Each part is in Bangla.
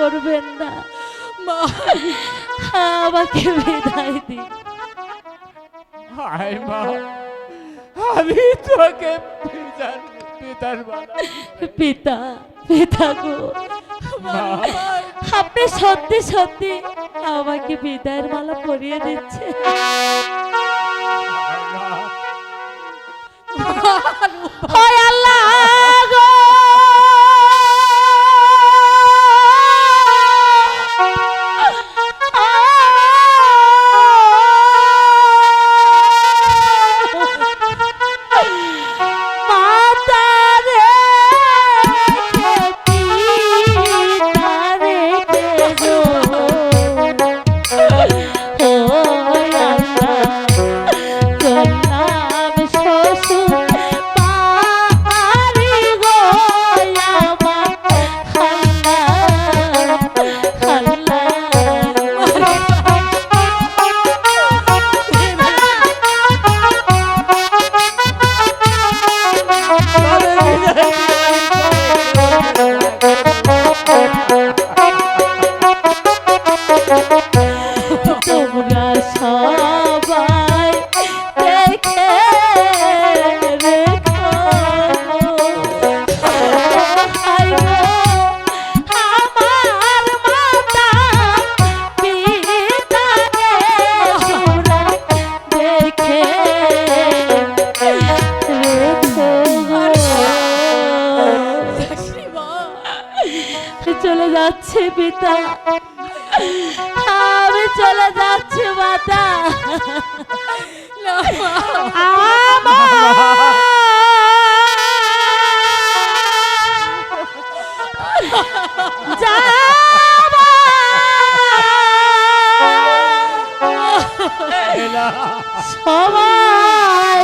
করবেন না। মা আমাকে বিদায় দিন। হায় মা আমি তোকে পিতার পিতার পিতা পিতা গো। আপনি সত্যি সত্যি আমাকে বিদায়ের মালা পরিয়ে দিচ্ছে আল্লাহ! চলে যাচ্ছে পিতা। আমি চলে যাচ্ছি মাতা। সবাই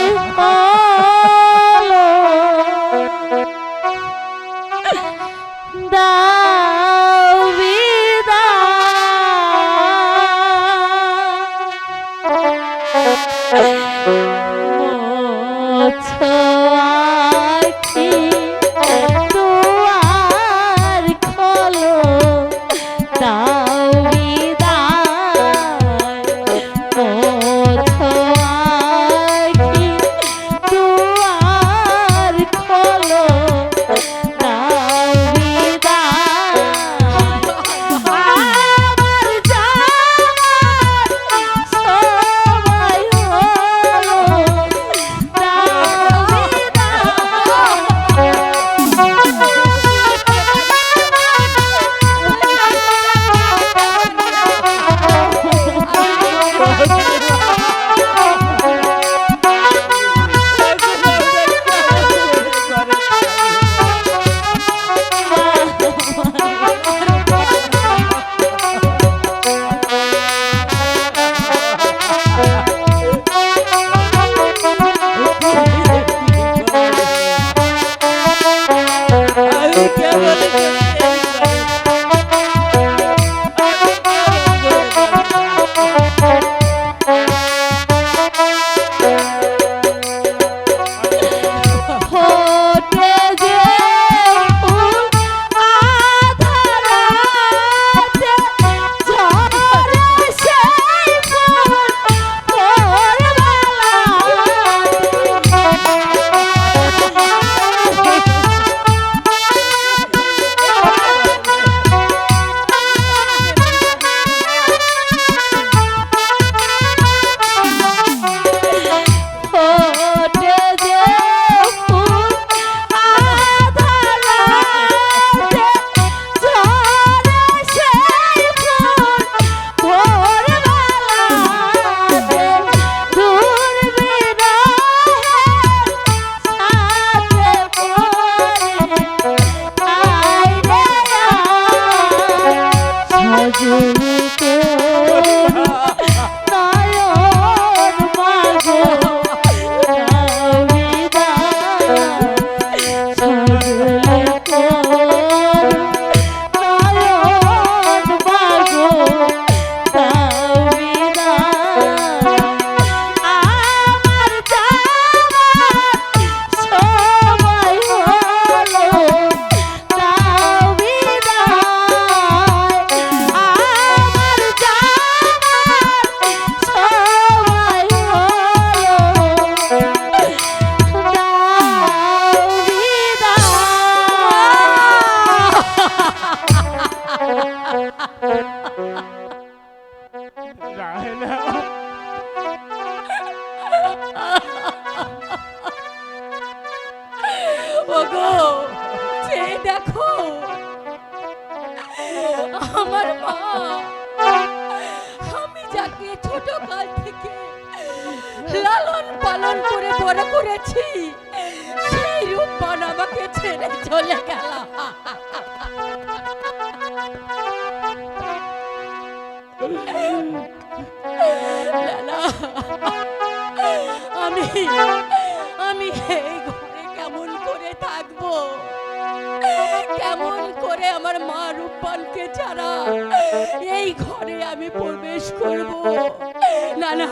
বাজে না। ওগো সেই দেখো। আমার মা, আমি যাকে ছোট কাল থেকে লালন পালন করে বড় করেছি, সেই রূপবান আমাকে ছেড়ে চলে গেল। আমি আমি এই ঘরে কেমন করে থাকব? কেমন করে আমার মা রূপবানকে ছাড়া এই ঘরে আমি প্রবেশ করব? না না